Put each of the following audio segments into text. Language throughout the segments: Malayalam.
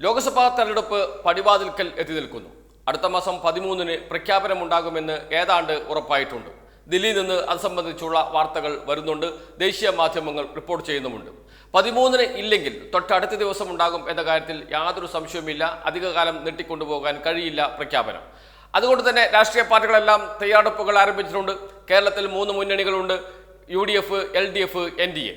ലോക്സഭാ തെരഞ്ഞെടുപ്പ് പടിവാതിൽക്കൽ എത്തി നിൽക്കുന്നു. അടുത്ത മാസം പതിമൂന്നിന് പ്രഖ്യാപനമുണ്ടാകുമെന്ന് ഏതാണ്ട് ഉറപ്പായിട്ടുണ്ട്. ദില്ലിയിൽ നിന്ന് അത് സംബന്ധിച്ചുള്ള വാർത്തകൾ വരുന്നുണ്ട്. ദേശീയ മാധ്യമങ്ങൾ റിപ്പോർട്ട് ചെയ്യുന്നുമുണ്ട്. പതിമൂന്നിന് ഇല്ലെങ്കിൽ തൊട്ടടുത്ത ദിവസം ഉണ്ടാകും എന്ന കാര്യത്തിൽ യാതൊരു സംശയവുമില്ല. അധികകാലം നീട്ടിക്കൊണ്ടുപോകാൻ കഴിയില്ല പ്രഖ്യാപനം. അതുകൊണ്ട് തന്നെ രാഷ്ട്രീയ പാർട്ടികളെല്ലാം തയ്യാറെടുപ്പുകൾ ആരംഭിച്ചിട്ടുണ്ട്. കേരളത്തിൽ മൂന്ന് മുന്നണികളുണ്ട്. U D F L D F N D A.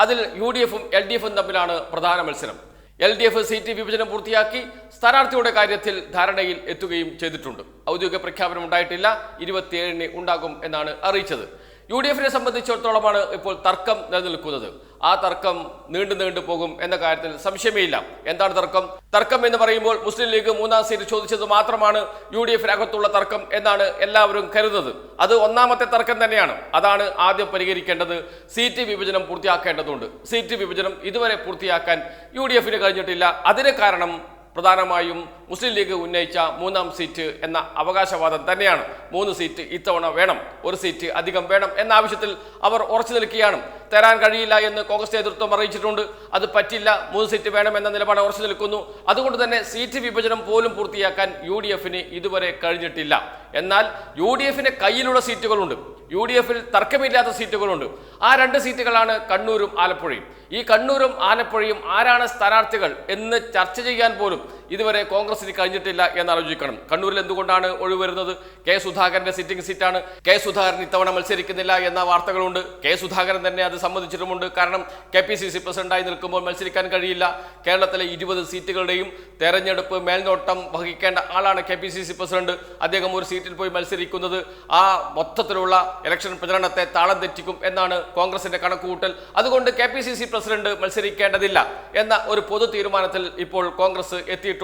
അതിൽ യു ഡി എഫും എൽ ഡി എഫും തമ്മിലാണ് പ്രധാന മത്സരം. എൽ ഡി എഫ് സീറ്റ് വിഭജനം പൂർത്തിയാക്കി സ്ഥാനാർത്ഥിയുടെ കാര്യത്തിൽ ധാരണയിൽ എത്തുകയും ചെയ്തിട്ടുണ്ട്. ഔദ്യോഗിക പ്രഖ്യാപനം ഉണ്ടായിട്ടില്ല. ഇരുപത്തിയേഴിന് ഉണ്ടാകും എന്നാണ് അറിയിച്ചത്. യു ഡി എഫിനെ സംബന്ധിച്ചിടത്തോളമാണ് ഇപ്പോൾ തർക്കം നിലനിൽക്കുന്നത്. ആ തർക്കം നീണ്ടു നീണ്ടു പോകും എന്ന കാര്യത്തിൽ സംശയമേ ഇല്ല എന്താണ് തർക്കം? തർക്കം എന്ന് പറയുമ്പോൾ മുസ്ലിം ലീഗ് മൂന്നാം സീറ്റ് ചോദിച്ചത് മാത്രമാണ് യു ഡി എഫിനകത്തുള്ള തർക്കം എന്നാണ് എല്ലാവരും കരുതുന്നത്. അത് ഒന്നാമത്തെ തർക്കം തന്നെയാണ്. അതാണ് ആദ്യം പരിഹരിക്കേണ്ടത്. സീറ്റ് വിഭജനം പൂർത്തിയാക്കേണ്ടതുണ്ട്. സീറ്റ് വിഭജനം ഇതുവരെ പൂർത്തിയാക്കാൻ യു ഡി എഫിന് കഴിഞ്ഞിട്ടില്ല. അതിന് കാരണം പ്രധാനമായും മുസ്ലിം ലീഗ് ഉന്നയിച്ച മൂന്നാം സീറ്റ് എന്ന അവകാശവാദം തന്നെയാണ്. മൂന്ന് സീറ്റ് ഇത്തവണ വേണം. ഒരു സീറ്റ് അധികം വേണം എന്ന ആവശ്യത്തിൽ അവർ ഉറച്ചു നിൽക്കുകയാണ്. തരാൻ കഴിയില്ല എന്ന് കോൺഗ്രസ് നേതൃത്വം അറിയിച്ചിട്ടുണ്ട്. അത് പറ്റില്ല. മൂന്ന് സീറ്റ് വേണം എന്ന നിലപാട് ഉറച്ചു നിൽക്കുന്നു. അതുകൊണ്ട് തന്നെ സീറ്റ് വിഭജനം പോലും പൂർത്തിയാക്കാൻ യു ഇതുവരെ കഴിഞ്ഞിട്ടില്ല. എന്നാൽ യു ഡി എഫിന് കയ്യിലുള്ള സീറ്റുകളുണ്ട്. യു ഡി എഫിൽ തർക്കമില്ലാത്ത സീറ്റുകളുണ്ട്. ആ രണ്ട് സീറ്റുകളാണ് കണ്ണൂരും ആലപ്പുഴയും. ഈ കണ്ണൂരും ആലപ്പുഴയും ആരാണ് സ്ഥാനാർത്ഥികൾ എന്ന് ചർച്ച ചെയ്യാൻ പോലും ഇതുവരെ കോൺഗ്രസിന് കഴിഞ്ഞിട്ടില്ല എന്ന് ആലോചിക്കണം. കണ്ണൂരിൽ എന്തുകൊണ്ടാണ് ഒഴിവരുന്നത് കെ സുധാകരന്റെ സിറ്റിംഗ് സീറ്റാണ്. കെ സുധാകരൻ ഇത്തവണ മത്സരിക്കുന്നില്ല എന്ന വാർത്തകളുണ്ട്. കെ സുധാകരൻ തന്നെ അത് സമ്മതിച്ചിട്ടുമുണ്ട്. കാരണം കെ പി സി സി പ്രസിഡന്റായി നിൽക്കുമ്പോൾ മത്സരിക്കാൻ കഴിയില്ല. കേരളത്തിലെ ഇരുപത് സീറ്റുകളുടെയും തെരഞ്ഞെടുപ്പ് മേൽനോട്ടം വഹിക്കേണ്ട ആളാണ് K P C C president. അദ്ദേഹം ഒരു സീറ്റിൽ പോയി മത്സരിക്കുന്നത് ആ മൊത്തത്തിലുള്ള ഇലക്ഷൻ പ്രചരണത്തെ താളം തെറ്റിക്കും എന്നാണ് കോൺഗ്രസിന്റെ കണക്കുകൂട്ടൽ. അതുകൊണ്ട് K P C C president മത്സരിക്കേണ്ടതില്ല എന്ന ഒരു പൊതു തീരുമാനത്തിൽ ഇപ്പോൾ കോൺഗ്രസ് എത്തിയിട്ടുണ്ട്.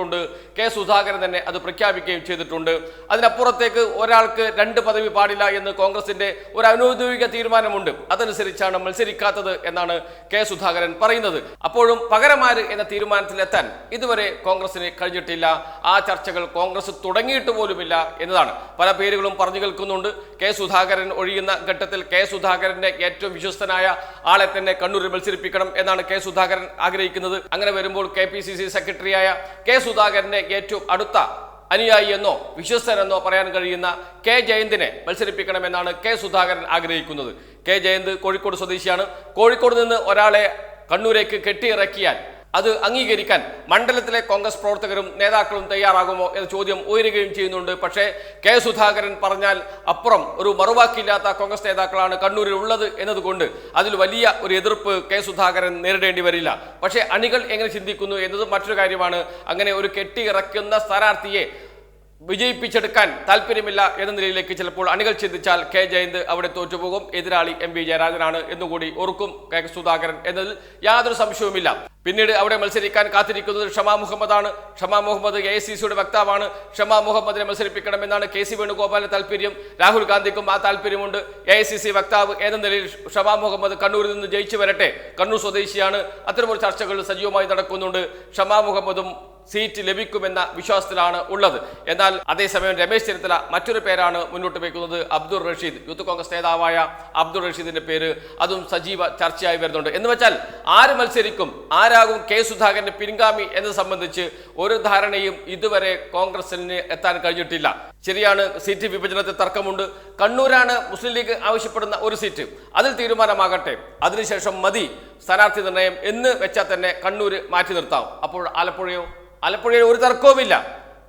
കെ സുധാകരൻ തന്നെ അത് പ്രഖ്യാപിക്കുകയും ചെയ്തിട്ടുണ്ട്. അതിനപ്പുറത്തേക്ക് ഒരാൾക്ക് രണ്ട് പദവി പാടില്ല എന്ന് കോൺഗ്രസിന്റെ ഒരു അനൗദ്യോഗിക തീരുമാനമുണ്ട്. അതനുസരിച്ചാണ് മത്സരിക്കാത്തത് എന്നാണ് കെ സുധാകരൻ പറയുന്നത്. അപ്പോഴും പകരമാര് എന്ന തീരുമാനത്തിലെത്താൻ ഇതുവരെ കോൺഗ്രസിന് കഴിഞ്ഞിട്ടില്ല. ആ ചർച്ചകൾ കോൺഗ്രസ് തുടങ്ങിയിട്ട് പോലുമില്ല എന്നതാണ്. പല പേരുകളും പറഞ്ഞു കേൾക്കുന്നുണ്ട്. കെ സുധാകരൻ ഒഴിയുന്ന ഘട്ടത്തിൽ കെ സുധാകരന്റെ ഏറ്റവും വിശ്വസ്തനായ ആളെ തന്നെ കണ്ണൂരിൽ മത്സരിപ്പിക്കണം എന്നാണ് കെ സുധാകരൻ ആഗ്രഹിക്കുന്നത്. അങ്ങനെ വരുമ്പോൾ കെ പി സി സി സെക്രട്ടറിയായ കെ സുധാകരന്റെ ഏറ്റവും അടുത്ത അനുയായി എന്നോ വിശ്വസ്തനെന്നോ പറയാൻ കഴിയുന്ന കെ ജയന്തിനെ മത്സരിപ്പിക്കണമെന്നാണ് കെ സുധാകരൻ ആഗ്രഹിക്കുന്നത്. കെ ജയന്ത് കോഴിക്കോട് സ്വദേശിയാണ്. കോഴിക്കോട് നിന്ന് ഒരാളെ കണ്ണൂരേക്ക് കെട്ടിയിറക്കിയാൽ അത് അംഗീകരിക്കാൻ മണ്ഡലത്തിലെ കോൺഗ്രസ് പ്രവർത്തകരും നേതാക്കളും തയ്യാറാകുമോ എന്ന ചോദ്യം ഉയരുകയും ചെയ്യുന്നുണ്ട്. പക്ഷേ കെ സുധാകരൻ പറഞ്ഞാൽ അപ്പുറം ഒരു മറുവാക്കില്ലാത്ത കോൺഗ്രസ് നേതാക്കളാണ് കണ്ണൂരിൽ ഉള്ളത് എന്നതുകൊണ്ട് അതിൽ വലിയ ഒരു എതിർപ്പ് കെ സുധാകരൻ നേരിടേണ്ടി വരില്ല. പക്ഷേ അണികൾ എങ്ങനെ ചിന്തിക്കുന്നു എന്നത് മറ്റൊരു കാര്യമാണ്. അങ്ങനെ ഒരു കെട്ടിയിറക്കുന്ന സ്ഥാനാർത്ഥിയെ വിജയിപ്പിച്ചെടുക്കാൻ താല്പര്യമില്ല എന്ന നിലയിലേക്ക് ചിലപ്പോൾ അണികൾ ചിന്തിച്ചാൽ കെ ജയന്ത് അവിടെ തോറ്റുപോകും. എതിരാളി എം വി ജയരാജനാണ് എന്നുകൂടി ഓർക്കും കെ സുധാകരൻ എന്നതിൽ യാതൊരു സംശയവുമില്ല. പിന്നീട് അവിടെ മത്സരിക്കാൻ കാത്തിരിക്കുന്നത് ഷമാ മുഹമ്മദാണ്. ഷമാ മുഹമ്മദ് എ സി സിയുടെ വക്താവാണ്. ഷമാ മുഹമ്മദിനെ മത്സരിപ്പിക്കണമെന്നാണ് കെ സി വേണുഗോപാലിന്റെ താല്പര്യം. രാഹുൽ ഗാന്ധിക്കും ആ താല്പര്യമുണ്ട്. എ സി സി വക്താവ് എന്ന നിലയിൽ ഷമാ മുഹമ്മദ് കണ്ണൂരിൽ നിന്ന് ജയിച്ചു വരട്ടെ. കണ്ണൂർ സ്വദേശിയാണ്. അത്തരമൊരു ചർച്ചകൾ സജീവമായി നടക്കുന്നുണ്ട്. ഷമാ മുഹമ്മദും സീറ്റ് ലഭിക്കുമെന്ന വിശ്വാസത്തിലാണ് ഉള്ളത്. എന്നാൽ അതേസമയം രമേശ് ചെന്നിത്തല മറ്റൊരു പേരാണ് മുന്നോട്ട് വയ്ക്കുന്നത് അബ്ദുൾ റഷീദ്. യൂത്ത് കോൺഗ്രസ് നേതാവായ അബ്ദുൾ റഷീദിന്റെ പേര്. അതും സജീവ ചർച്ചയായി വരുന്നുണ്ട്. എന്ന് വെച്ചാൽ ആര് മത്സരിക്കും? ആരാകും കെ സുധാകരന്റെ പിൻഗാമി എന്നത് സംബന്ധിച്ച് ഒരു ധാരണയും ഇതുവരെ കോൺഗ്രസിന് എത്താൻ കഴിഞ്ഞിട്ടില്ല. ശരിയാണ് സീറ്റ് വിഭജനത്തിൽ തർക്കമുണ്ട്. കണ്ണൂരാണ് മുസ്ലിം ലീഗ് ആവശ്യപ്പെടുന്ന ഒരു സീറ്റ് അതിൽ തീരുമാനമാകട്ടെ. അതിനുശേഷം മതി സ്ഥാനാർത്ഥി നിർണയം എന്ന് വെച്ചാൽ തന്നെ കണ്ണൂര് മാറ്റി നിർത്താം. അപ്പോൾ ആലപ്പുഴയോ? ആലപ്പുഴയിൽ ഒരു തർക്കവുമില്ല.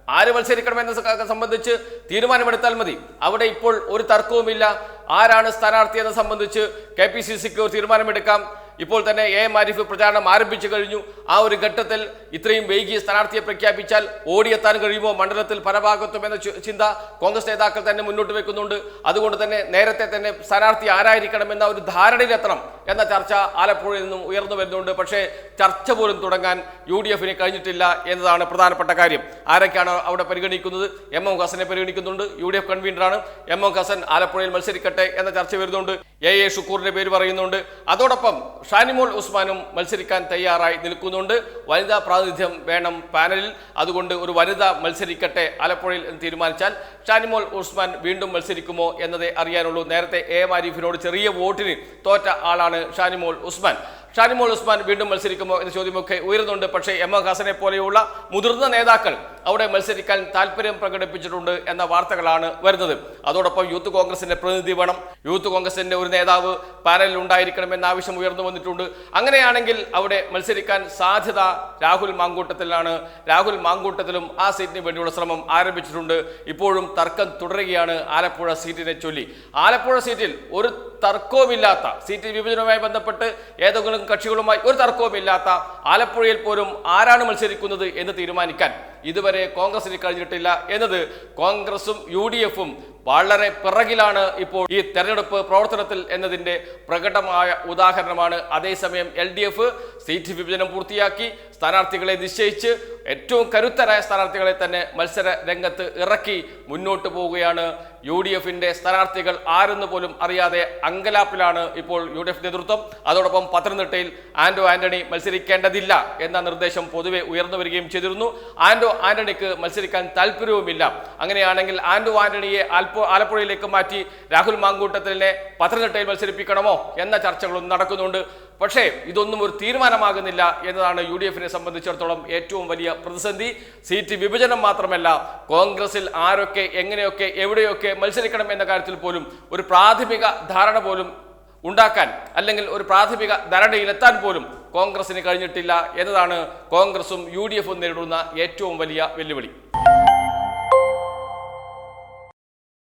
ആര് മത്സരിക്കണം എന്ന സംബന്ധിച്ച് തീരുമാനമെടുത്താൽ മതി. അവിടെ ഇപ്പോൾ ഒരു തർക്കവുമില്ല. ആരാണ് സ്ഥാനാർത്ഥി എന്നത് സംബന്ധിച്ച് കെ പി സി സിക്ക് തീരുമാനമെടുക്കാം. ഇപ്പോൾ തന്നെ എ എം ആരിഫ് പ്രചാരണം ആരംഭിച്ചു കഴിഞ്ഞു. ആ ഒരു ഘട്ടത്തിൽ ഇത്രയും വൈകി സ്ഥാനാർത്ഥിയെ പ്രഖ്യാപിച്ചാൽ ഓടിയെത്താൻ കഴിയുമോ? മണ്ഡലത്തിൽ പരഭാഗത്വം എന്ന ചിന്ത കോൺഗ്രസ് നേതാക്കൾ തന്നെ മുന്നോട്ട് വെക്കുന്നുണ്ട്. അതുകൊണ്ട് തന്നെ നേരത്തെ തന്നെ സ്ഥാനാർത്ഥി ആരായിരിക്കണം എന്ന ഒരു ധാരണയിലെത്തണം എന്ന ചർച്ച ആലപ്പുഴയിൽ നിന്നും ഉയർന്നു വരുന്നുണ്ട്. പക്ഷേ ചർച്ച പോലും തുടങ്ങാൻ യു ഡി എഫിന് കഴിഞ്ഞിട്ടില്ല എന്നതാണ് പ്രധാനപ്പെട്ട കാര്യം. ആരൊക്കെയാണ് അവിടെ പരിഗണിക്കുന്നത്? എം എം ഹസനെ പരിഗണിക്കുന്നുണ്ട്. യു ഡി എഫ് കൺവീനറാണ്. എം എം ഹസൻ ആലപ്പുഴയിൽ മത്സരിക്കട്ടെ എന്ന ചർച്ച വരുന്നുണ്ട്. എ എ ഷുക്കൂറിന്റെ പേര് പറയുന്നുണ്ട്. അതോടൊപ്പം ഷാനിമോൾ ഉസ്മാനും മത്സരിക്കാൻ തയ്യാറായി നിൽക്കുന്നുണ്ട്. വനിതാ പ്രാതിനിധ്യം വേണം പാനലിൽ. അതുകൊണ്ട് ഒരു വനിത മത്സരിക്കട്ടെ ആലപ്പുഴയിൽ എന്ന് തീരുമാനിച്ചാൽ ഷാനിമോൾ ഉസ്മാൻ വീണ്ടും മത്സരിക്കുമോ എന്നതേ അറിയാനുള്ളൂ. നേരത്തെ എ മാരീഫിനോട് ചെറിയ വോട്ടിന് തോറ്റ ആളാണ് ഷാനിമോൾ ഉസ്മാൻ. ഷാനിമോൾ ഉസ്മാൻ വീണ്ടും മത്സരിക്കുമോ എന്ന ചോദ്യമൊക്കെ ഉയരുന്നുണ്ട്. പക്ഷേ എം എ ഹസനെ പോലെയുള്ള മുതിർന്ന നേതാക്കൾ അവിടെ മത്സരിക്കാൻ താല്പര്യം പ്രകടിപ്പിച്ചിട്ടുണ്ട് എന്ന വാർത്തകളാണ് വരുന്നത്. അതോടൊപ്പം യൂത്ത് കോൺഗ്രസിന്റെ പ്രതിനിധി വേണം. യൂത്ത് കോൺഗ്രസിന്റെ ഒരു നേതാവ് പാനലിൽ ഉണ്ടായിരിക്കണം എന്ന ആവശ്യം ഉയർന്നു വന്നിട്ടുണ്ട്. അങ്ങനെയാണെങ്കിൽ അവിടെ മത്സരിക്കാൻ സാധ്യത രാഹുൽ മാങ്കൂട്ടത്തിലാണ്. രാഹുൽ മാങ്കൂട്ടത്തിലും ആ സീറ്റിന് വേണ്ടിയുള്ള ശ്രമം ആരംഭിച്ചിട്ടുണ്ട്. ഇപ്പോഴും തർക്കം തുടരുകയാണ് ആലപ്പുഴ സീറ്റിനെ ചൊല്ലി. ആലപ്പുഴ സീറ്റിൽ ഒരു തർക്കവുമില്ലാത്ത സീറ്റ് വിഭജനവുമായി ബന്ധപ്പെട്ട് ഏതെങ്കിലും കക്ഷികളുമായി ഒരു തർക്കവുമില്ലാത്ത ആലപ്പുഴയിൽ പോലും ആരാണ് മത്സരിക്കുന്നത് എന്ന് തീരുമാനിക്കാൻ ഇതുവരെ കോൺഗ്രസിന് കഴിഞ്ഞിട്ടില്ല എന്നത് കോൺഗ്രസും യു ഡി എഫും വളരെ പിറകിലാണ് ഇപ്പോൾ ഈ തെരഞ്ഞെടുപ്പ് പ്രവർത്തനത്തിൽ എന്നതിന്റെ പ്രകടമായ ഉദാഹരണമാണ്. അതേസമയം എൽ ഡി എഫ് സീറ്റ് വിഭജനം പൂർത്തിയാക്കി. സ്ഥാനാർത്ഥികളെ നിശ്ചയിച്ച് ഏറ്റവും കരുത്തരായ സ്ഥാനാർത്ഥികളെ തന്നെ മത്സര രംഗത്ത് ഇറക്കി മുന്നോട്ട് പോവുകയാണ് യു ഡി എഫിന്റെ സ്ഥാനാർത്ഥികൾ ആരെന്ന് പോലും അറിയാതെ അങ്കലാപ്പിലാണ് ഇപ്പോൾ യു ഡി എഫ് നേതൃത്വം. അതോടൊപ്പം പത്തനംതിട്ടയിൽ ആന്റോ ആന്റണി മത്സരിക്കേണ്ടതില്ല എന്ന നിർദ്ദേശം പൊതുവെ ഉയർന്നു വരികയും ചെയ്തിരുന്നു. ആന്റോ ആന്റണിക്ക് മത്സരിക്കാൻ താല്പര്യവുമില്ല. അങ്ങനെയാണെങ്കിൽ ആന്റോ ആന്റണിയെ ആൽപ്പോ ആലപ്പുഴയിലേക്ക് മാറ്റി രാഹുൽ മാങ്കൂട്ടത്തിനെ പത്തനംതിട്ടയിൽ മത്സരിപ്പിക്കണമോ എന്ന ചർച്ചകളും നടക്കുന്നുണ്ട്. പക്ഷേ ഇതൊന്നും ഒരു തീരുമാനമാകുന്നില്ല എന്നതാണ് യു ഡി എഫിനെ സംബന്ധിച്ചിടത്തോളം ഏറ്റവും വലിയ പ്രതിസന്ധി. സീറ്റ് വിഭജനം മാത്രമല്ല കോൺഗ്രസിൽ ആരൊക്കെ എങ്ങനെയൊക്കെ എവിടെയൊക്കെ മത്സരിക്കണം എന്ന കാര്യത്തിൽ പോലും ഒരു പ്രാഥമിക ധാരണ പോലും ഉണ്ടാക്കാൻ അല്ലെങ്കിൽ ഒരു പ്രാഥമിക ധാരണയിലെത്താൻ പോലും കോൺഗ്രസിന് കഴിഞ്ഞിട്ടില്ല എന്നതാണ് കോൺഗ്രസും യു നേരിടുന്ന ഏറ്റവും വലിയ വെല്ലുവിളി.